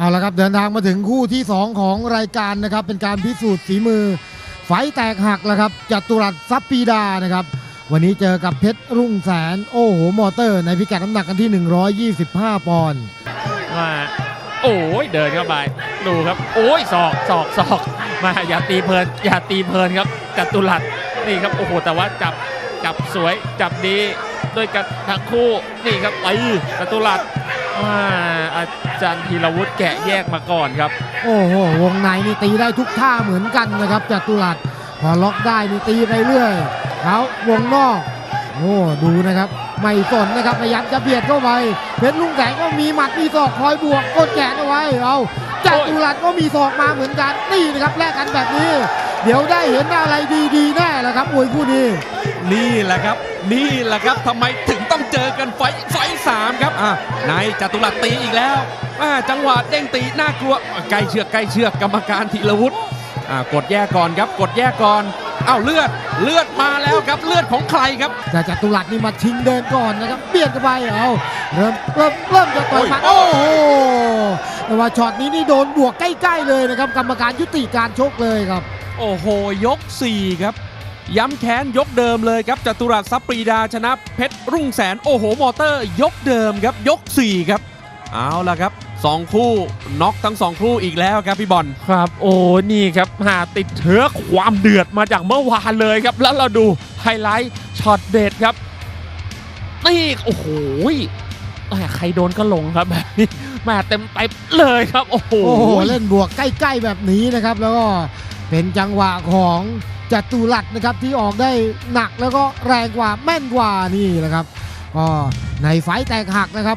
เอาละครับเดินทางมาถึงคู่ที่ 2 ของรายการนะครับ เป็นการพิสูจน์ฝีมือ ไฟแตกหักแล้วครับจัตุรัสซับปีดานะครับ วันนี้เจอกับเพชรรุ่งแสน โอ้โห มอเตอร์ ในพิกัดน้ำหนักกันที่ 125 ปอนด์มาโอ้ยเดินเข้าไปดูครับ โอ้ยศอกศอกศอกมาอย่าตีเพลินอย่าตีเพลินครับจัตุรัสนี่ครับโอ้โหแต่ว่าจับจับสวยจับดีด้วยกันทั้งคู่นี่ครับตีจัตุรัส อ่าอาจารย์ธีรวุฒิแกะแยกมาก่อนครับ โอ้โหวงในนี่ตีได้ทุกท่าเหมือนกันนะครับจัตุรัสพอล็อกได้นี่ตีไปเรื่อยเขาวงนอกโอ้ดูนะครับ ไม่สนนะครับพยายามจะเบียดเข้าไปเพชรลุงแสงก็มีหมัดมีศอกคอยบวกกดแขนเอาไว้เอาจัตุรัสก็มีศอกมาเหมือนกันนี่นะครับแลกกันแบบนี้ เดี๋ยวได้เห็นอะไรดีๆแน่แหละครับมวยคู่นี้นี่แหละครับ นี่แหละครับทำไมถึงต้องเจอกันไฟไฟสามครับ อะนายจตุรัสตีอีกแล้วอ่าจังหวะเด้งตีน่ากลัวอะใกล้เชือกใกล้เชือกกรรมการธีรวุฒิอ่ากดแยกก่อนครับกดแยกก่อนอ้าวเลือดเลือดมาแล้วครับเลือดของใครครับ แต่จัตุรัสนี่มาชิงเดินก่อนนะครับเบียดเข้าไปเอาเริ่มเริ่มเริ่มจะต่อยหมัดโอ้โอ้ยโหแต่ว่าช็อตนี้นี่โดนบวกใกล้ๆเลยนะครับ กรรมการยุติการชกเลยครับ โอ้โหยก 4 ครับ ย้ำแค้นยกเดิมเลยครับจตุรัสซับปรีดาชนะเพชรรุ่งแสนโอ้โหมอเตอร์ ยกเดิมครับยก 4 ครับเอาละครับ2คู่น็อกทั้ง2คู่อีกแล้วครับพี่บอลครับ โอ้นี่ครับหาติดเชื้อความเดือดมาจากเมื่อวานเลยครับ แล้วเราดูไฮไลท์ช็อตเด็ดครับนี่โอ้โหแหม่ใครโดนก็ลงครับแบบนี้แหมาเต็มเต็มๆเลยครับโอ้โหโอ้โหเล่นบวกใกล้ ๆ แบบนี้นะครับ แล้วก็เป็นจังหวะของ จัตุรัสนะครับที่ออกได้หนักแล้วก็แรงกว่าแม่นกว่านี่นะครับก็ในไฟแตกหักนะครับ